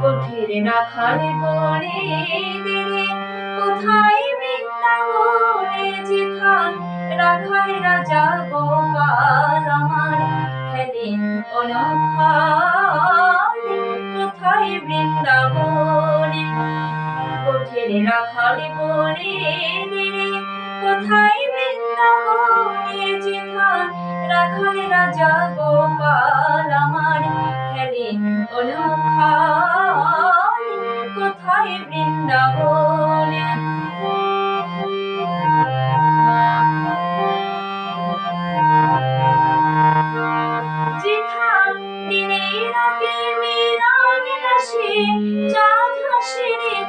গোঠের রাখাল বনে দিলে কোথায় বৃন্দাবনে যেখান রাখাল রাজা গোপাল আমার খেলেন অনখাল, কোথায় বৃন্দাবনে? গোঠের রাখাল বনে দিলে কোথায় বৃন্দাবনে যেখান রাখাল রাজা গোপাল আমার খেলেন অনখাল কোথায় বৃন্দাবনে? দিনে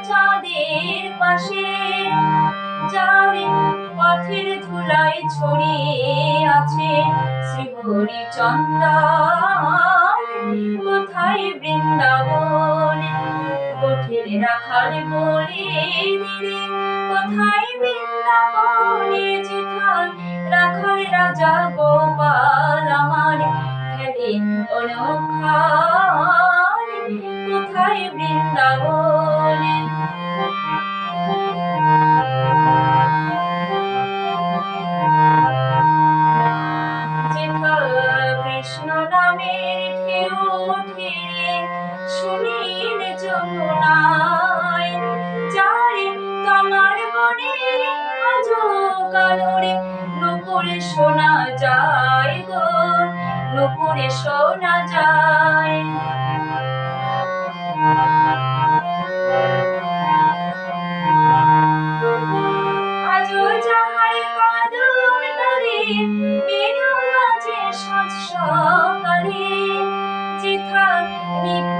চাঁদের পাশে। যারে পথের ধুলাই ছড়িয়ে আছে শ্রীহরি চন্দন কোথায় বৃন্দাবন? কোঠের রাখাল বলে কোথায় বৃন্দাবনে? যেখান রাখাল রাজা গোপাল আমার খেলে অনখাল কোথায় বৃন্দাবনে? যমুনায় যারে তোমার নুপুরে শোনা যায় গো শোনা যায়। আজও যাহার বেনু বাজে সাজ সকালে যেথা নিত্য